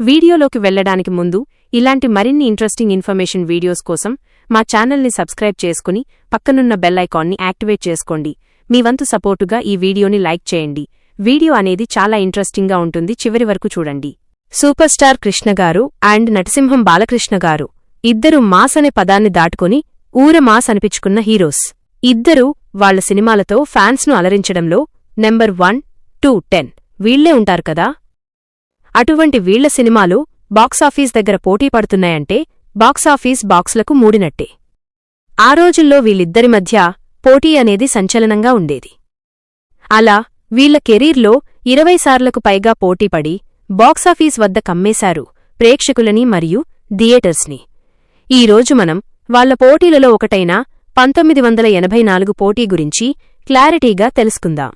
వీడియోలోకి వెళ్ళడానికి ముందు ఇలాంటి మరిన్ని ఇంట్రెస్టింగ్ ఇన్ఫర్మేషన్ వీడియోస్ కోసం మా ఛానల్ని సబ్స్క్రైబ్ చేసుకుని పక్కనున్న బెల్ ఐకాన్ని యాక్టివేట్ చేసుకోండి. మీ వంతు సపోర్టుగా ఈ వీడియోని లైక్ చేయండి. వీడియో అనేది చాలా ఇంట్రెస్టింగ్గా ఉంటుంది. చివరి వరకు చూడండి. సూపర్ స్టార్ కృష్ణ గారు అండ్ నటసింహం బాలకృష్ణ గారు ఇద్దరు మాస్ అనే పదాన్ని దాటుకొని ఊర మాస్ అనిపించుకున్న హీరోస్. ఇద్దరూ వాళ్ళ సినిమాలతో ఫ్యాన్స్ను అలరించడంలో నెంబర్ వన్ టూ టెన్ వీళ్ళే ఉంటారు కదా? అటువంటి వీళ్ళ సినిమాలు బాక్సాఫీస్ దగ్గర పోటీ పడుతున్నాయంటే బాక్సాఫీస్ బాక్స్లకు మూడినట్టే. ఆ రోజుల్లో వీళ్ళిద్దరి మధ్య పోటీ అనేది సంచలనంగా ఉండేది. అలా వీళ్ళ కెరీర్లో ఇరవై సార్లకు పైగా పోటీపడి బాక్సాఫీస్ వద్ద కమ్మేశారు ప్రేక్షకులని మరియు థియేటర్స్ని. ఈరోజు మనం వాళ్ళ పోటీలలో ఒకటైన పంతొమ్మిది వందల ఎనభై నాలుగు పోటీ గురించి క్లారిటీగా తెలుసుకుందాం.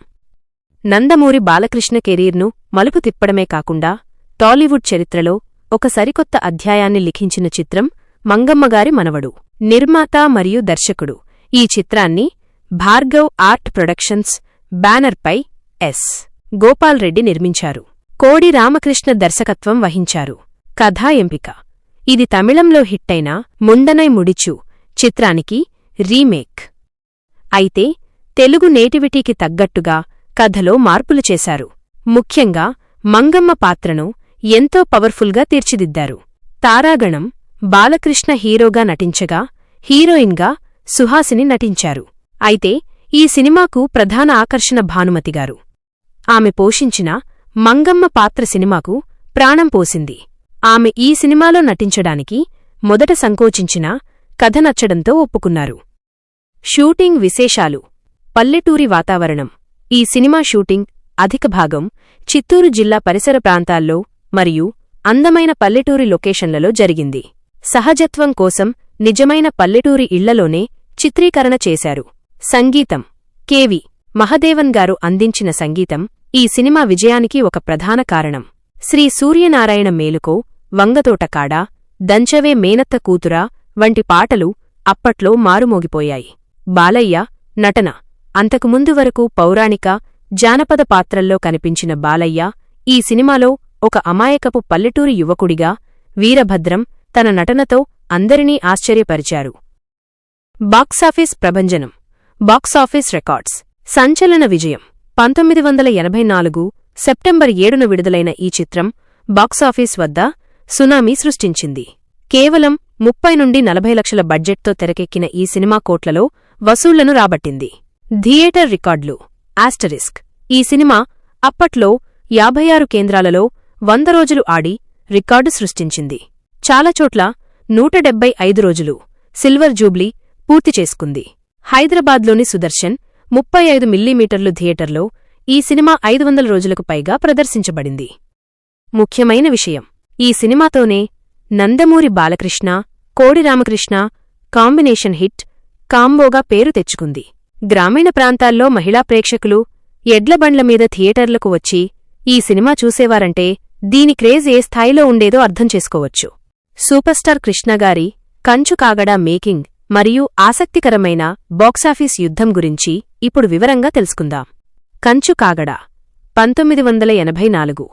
నందమూరి బాలకృష్ణ కెరీర్ను మలుపు తిప్పడమే కాకుండా టాలీవుడ్ చరిత్రలో ఒక సరికొత్త అధ్యాయాన్ని లిఖించిన చిత్రం మంగమ్మగారి మనవడు. నిర్మాత మరియు దర్శకుడు. ఈ చిత్రాన్ని భార్గవ్ ఆర్ట్ ప్రొడక్షన్స్ బ్యానర్పై ఎస్. గోపాల్ రెడ్డి నిర్మించారు. కోడి రామకృష్ణ దర్శకత్వం వహించారు. కథా ఎంపిక. ఇది తమిళంలో హిట్టైన ముండనై ముడిచు చిత్రానికి రీమేక్. అయితే తెలుగు నేటివిటీకి తగ్గట్టుగా కథలో మార్పులు చేశారు. ముఖ్యంగా మంగమ్మ పాత్రను ఎంతో పవర్ఫుల్గా తీర్చిదిద్దారు. తారాగణం బాలకృష్ణ హీరోగా నటించగా హీరోయిన్గా సుహాసిని నటించారు. అయితే ఈ సినిమాకు ప్రధాన ఆకర్షణ భానుమతిగారు ఆమె పోషించిన మంగమ్మ పాత్ర సినిమాకు ప్రాణం పోసింది. ఆమె ఈ సినిమాలో నటించడానికి మొదట సంకోచించినా కథ నచ్చడంతో ఒప్పుకున్నారు. షూటింగ్ విశేషాలు. పల్లెటూరి వాతావరణం. ఈ సినిమా షూటింగ్ అధిక భాగం చిత్తూరు జిల్లా పరిసర ప్రాంతాల్లో మరియు అందమైన పల్లెటూరి లొకేషన్లలో జరిగింది. సహజత్వం కోసం నిజమైన పల్లెటూరి ఇళ్ళలోనే చిత్రీకరణ చేశారు. సంగీతం. కెవి మహదేవన్ గారు అందించిన సంగీతం ఈ సినిమా విజయానికి ఒక ప్రధాన కారణం. శ్రీ సూర్యనారాయణ మేలుకో వంగతోటకాడ దంచవే మేనత్త కూతురా వంటి పాటలు అప్పట్లో మారుమోగిపోయాయి. బాలయ్య నటన. అంతకుముందు వరకు పౌరాణిక జానపద పాత్రల్లో కనిపించిన బాలయ్య ఈ సినిమాలో ఒక అమాయకపు పల్లెటూరి యువకుడిగా వీరభద్రం తన నటనతో అందరినీ ఆశ్చర్యపరిచారు. బాక్సాఫీస్ ప్రభంజనం. Box office records. సంచలన విజయం. పంతొమ్మిది వందల ఎనభై నాలుగు సెప్టెంబర్ ఏడున విడుదలైన ఈ చిత్రం బాక్సాఫీస్ వద్ద సునామీ సృష్టించింది. కేవలం ముప్పై నుండి నలభై లక్షల బడ్జెట్తో తెరకెక్కిన ఈ సినిమా కోట్లలో వసూళ్ళను రాబట్టింది. థియేటర్ రికార్డులు. ఆస్టరిస్క్. ఈ సినిమా అప్పట్లో యాభై ఆరు కేంద్రాలలో వంద రోజులు ఆడి రికార్డు సృష్టించింది. చాలా చోట్ల నూట డెబ్బై ఐదు రోజులు సిల్వర్ జూబ్లీ పూర్తి చేసుకుంది. హైదరాబాద్లోని సుదర్శన్ ముప్పై ఐదు మిల్లీమీటర్లు థియేటర్లో ఈ సినిమా ఐదు వందల రోజులకు పైగా ప్రదర్శించబడింది. ముఖ్యమైన విషయం ఈ సినిమాతోనే నందమూరి బాలకృష్ణ కోడి రామకృష్ణ కాంబినేషన్ హిట్ కాంబోగా పేరు తెచ్చుకుంది. గ్రామీణ ప్రాంతాల్లో మహిళా ప్రేక్షకులు ఎడ్లబండ్ల మీద థియేటర్లకు వచ్చి ఈ సినిమా చూసేవారంటే దీని క్రేజ్ ఏ స్థాయిలో ఉండేదో అర్థం చేసుకోవచ్చు. సూపర్ స్టార్ కృష్ణగారి కంచు కాగడా మేకింగ్ మరియు ఆసక్తికరమైన బాక్సాఫీస్ యుద్ధం గురించి ఇప్పుడు వివరంగా తెలుసుకుందాం. కంచు కాగడా పంతొమ్మిది వందల ఎనభై నాలుగు.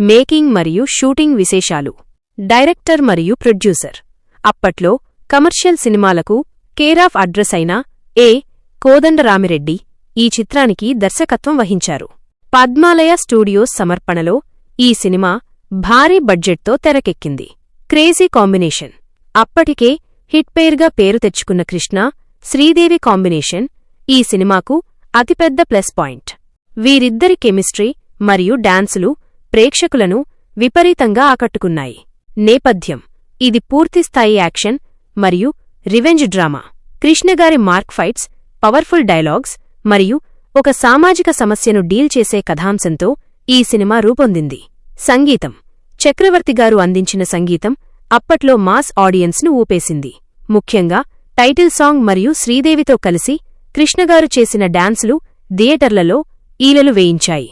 మేకింగ్ మరియు షూటింగ్ విశేషాలు. డైరెక్టర్ మరియు ప్రొడ్యూసర్. అప్పట్లో కమర్షియల్ సినిమాలకు కేరాఫ్ అడ్రస్ అయిన ఏ. కోదండరామిరెడ్డి ఈ చిత్రానికి దర్శకత్వం వహించారు. పద్మాలయ స్టూడియోస్ సమర్పణలో ఈ సినిమా భారీ బడ్జెట్తో తెరకెక్కింది. Crazy combination. అప్పటికే హిట్ పేర్గా పేరు తెచ్చుకున్న కృష్ణ శ్రీదేవి కాంబినేషన్ ఈ సినిమాకు అతిపెద్ద ప్లస్ పాయింట్. వీరిద్దరి కెమిస్ట్రీ మరియు డాన్సులు ప్రేక్షకులను విపరీతంగా ఆకట్టుకున్నాయి. నేపథ్యం. ఇది పూర్తిస్థాయి యాక్షన్ మరియు రివెంజ్ డ్రామా. కృష్ణగారి మార్క్ ఫైట్స్ పవర్ఫుల్ డైలాగ్స్ మరియు ఒక సామాజిక సమస్యను డీల్ చేసే కథాంశంతో ఈ సినిమా రూపొందింది. సంగీతం. చక్రవర్తిగారు అందించిన సంగీతం అప్పట్లో మాస్ ఆడియన్స్ను ఊపేసింది. ముఖ్యంగా టైటిల్ సాంగ్ మరియు శ్రీదేవితో కలిసి కృష్ణగారు చేసిన డాన్సులు థియేటర్లలో ఈలలు వేయించాయి.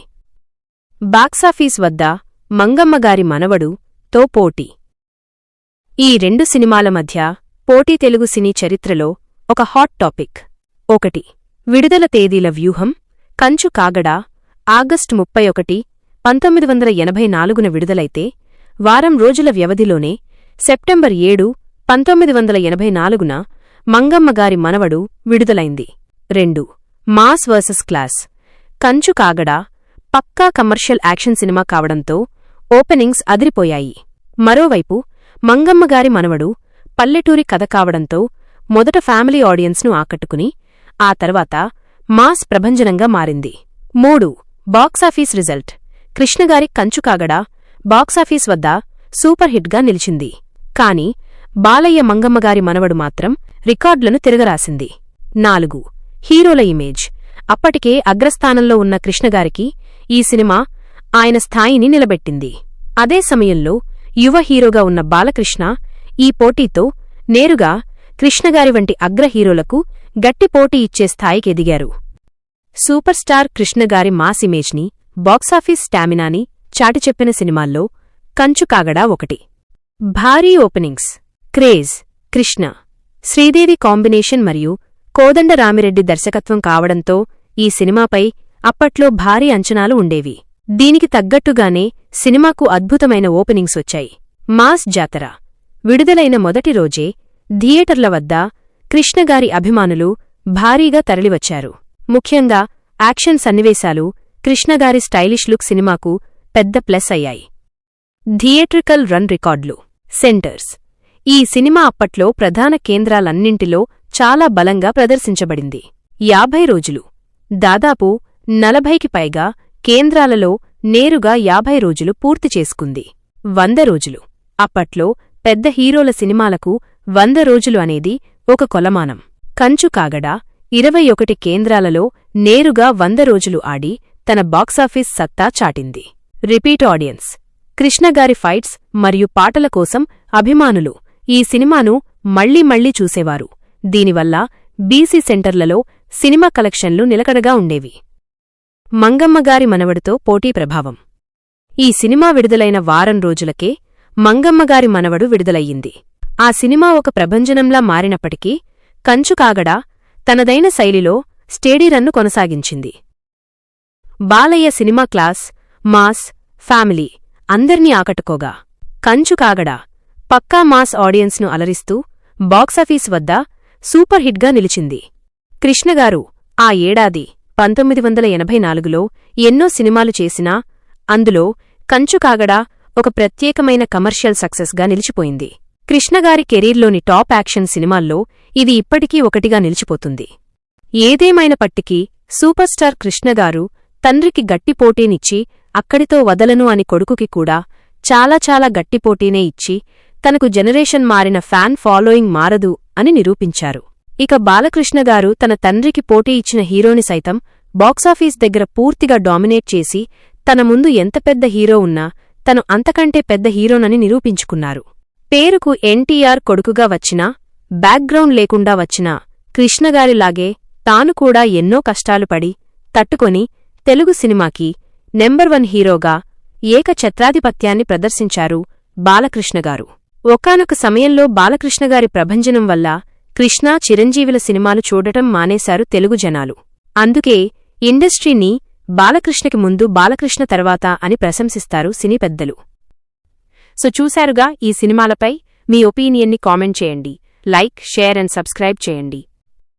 బాక్సాఫీస్ వద్ద మంగమ్మగారి మనవడు తో పోటీ. ఈ రెండు సినిమాల మధ్య పోటీ తెలుగు సినీ చరిత్రలో ఒక హాట్ టాపిక్. ఒకటి విడుదల తేదీల వ్యూహం కంచు కాగడా ఆగస్టు ముప్పై ఒకటి పంతొమ్మిది వందల ఎనభై నాలుగున విడుదలైతే వారం రోజుల వ్యవధిలోనే సెప్టెంబర్ ఏడు పంతొమ్మిది వందల ఎనభై నాలుగున మంగమ్మగారి మనవడు విడుదలైంది. రెండు. Mass versus class. Kanchu Kagada పక్కా కమర్షియల్ యాక్షన్ సినిమా కావడంతో ఓపెనింగ్స్ అదిరిపోయాయి. మరోవైపు మంగమ్మగారి మనవడు పల్లెటూరి కథ కావడంతో మొదట ఫ్యామిలీ ఆడియన్స్ను ఆకట్టుకుని ఆ తర్వాత మాస్ ప్రభంజనంగా మారింది. మూడు. Box office result. కృష్ణగారి Kanchukagada box office వద్ద సూపర్ హిట్గా నిలిచింది. కాని బాలయ్య మంగమ్మగారి మనవడు మాత్రం రికార్డులను తిరగరాసింది. నాలుగు హీరోల ఇమేజ్. అప్పటికే అగ్రస్థానంలో ఉన్న కృష్ణగారికి ఈ సినిమా ఆయన స్థాయిని నిలబెట్టింది. అదే సమయంలో యువ హీరోగా ఉన్న బాలకృష్ణ ఈ పోటీతో నేరుగా కృష్ణగారి వంటి అగ్ర హీరోలకు గట్టి పోటీ ఇచ్చే స్థాయికి ఎదిగారు. సూపర్ స్టార్ కృష్ణగారి మాస్ ఇమేజ్ని బాక్సాఫీస్ స్టామినాని చాటిచెప్పిన సినిమాల్లో కంచు కాగడా ఒకటి. భారీ openings. Craze Krishna. Sridevi combination మరియు కోదండరామిరెడ్డి దర్శకత్వం కావడంతో ఈ సినిమాపై అప్పట్లో భారీ అంచనాలు ఉండేవి. దీనికి తగ్గట్టుగానే సినిమాకు అద్భుతమైన ఓపెనింగ్స్ వచ్చాయి. మాస్ జాతర. విడుదలైన మొదటి రోజే థియేటర్ల వద్ద కృష్ణగారి అభిమానులు భారీగా తరలివచ్చారు. ముఖ్యంగా యాక్షన్ సన్నివేశాలు కృష్ణగారి స్టైలిష్ లుక్ సినిమాకు పెద్ద ప్లస్ అయ్యాయి. థియేట్రికల్ రన్ రికార్డులు సెంటర్స్. ఈ సినిమా అప్పట్లో ప్రధాన కేంద్రాలన్నింటిలో చాలా బలంగా ప్రదర్శించబడింది. యాభై రోజులు దాదాపు నలభైకి పైగా కేంద్రాలలో నేరుగా యాభై రోజులు పూర్తి చేసుకుంది. వంద రోజులు అప్పట్లో పెద్ద హీరోల సినిమాలకు వంద రోజులు అనేది ఒక కొలమానం. కంచు కాగడా ఇరవై ఒకటి కేంద్రాలలో నేరుగా వంద రోజులు ఆడి తన బాక్సాఫీస్ సత్తా చాటింది. Repeat audience. కృష్ణగారి ఫైట్స్ మరియు పాటల కోసం అభిమానులు ఈ సినిమాను మళ్ళీ మళ్ళీ చూసేవారు. దీనివల్ల బీసీ సెంటర్లలో సినిమా కలెక్షన్లు నిలకడగా ఉండేవి. మంగమ్మగారి మనవడితో పోటీ ప్రభావం. ఈ సినిమా విడుదలైన వారం రోజులకే మంగమ్మగారి మనవడు విడుదలయ్యింది. ఆ సినిమా ఒక ప్రభంజనంలా మారినప్పటికీ కంచు కాగడా తనదైన శైలిలో స్టేడీరన్ను కొనసాగించింది. Balayya cinema class mass family అందర్నీ ఆకట్టుకోగా. కంచు కాగడా పక్కా మాస్ ఆడియన్స్ను అలరిస్తూ బాక్సాఫీస్ వద్ద సూపర్ హిట్గా నిలిచింది. కృష్ణగారు ఆ ఏడాది పంతొమ్మిది వందల ఎనభై నాలుగులో ఎన్నో సినిమాలు చేసినా అందులో కంచు కాగడా ఒక ప్రత్యేకమైన కమర్షియల్ సక్సెస్గా నిలిచిపోయింది. కృష్ణగారి కెరీర్లోని టాప్ యాక్షన్ సినిమాల్లో ఇది ఇప్పటికీ ఒకటిగా నిలిచిపోతుంది. ఏదేమైనప్పటికీ సూపర్ స్టార్ కృష్ణగారు తండ్రికి గట్టి పోటీనిచ్చి అక్కడితో వదలను అని కొడుకుకి కూడా చాలా చాలా గట్టి పోటీనే ఇచ్చి తనకు జనరేషన్ మారిన ఫ్యాన్ ఫాలోయింగ్ మారదు అని నిరూపించారు. ఇక బాలకృష్ణగారు తన తండ్రికి పోటీ ఇచ్చిన హీరోని సైతం బాక్సాఫీస్ దగ్గర పూర్తిగా డామినేట్ చేసి తన ముందు ఎంత పెద్ద హీరో ఉన్నా తను అంతకంటే పెద్ద హీరోనని నిరూపించుకున్నారు. పేరుకు ఎన్టీఆర్ కొడుకుగా వచ్చినా బ్యాక్గ్రౌండ్ లేకుండా వచ్చినా కృష్ణగారిలాగే తాను కూడా ఎన్నో కష్టాలు పడి తట్టుకొని తెలుగు సినిమాకి నెంబర్ వన్ హీరోగా ఏకఛత్రాధిపత్యాన్ని ప్రదర్శించారు బాలకృష్ణగారు. ఒకానొక సమయంలో బాలకృష్ణగారి ప్రభంజనం వల్ల కృష్ణా చిరంజీవుల సినిమాలు చూడటం మానేశారు తెలుగు జనాలు. అందుకే ఇండస్ట్రీని బాలకృష్ణకి ముందు బాలకృష్ణ తర్వాత అని ప్రశంసిస్తారు సినీ పెద్దలు. సో చూశారుగా ఈ సినిమాలపై మీ ఒపీనియన్ని కామెంట్ చేయండి. లైక్ షేర్ అండ్ సబ్స్క్రైబ్ చేయండి.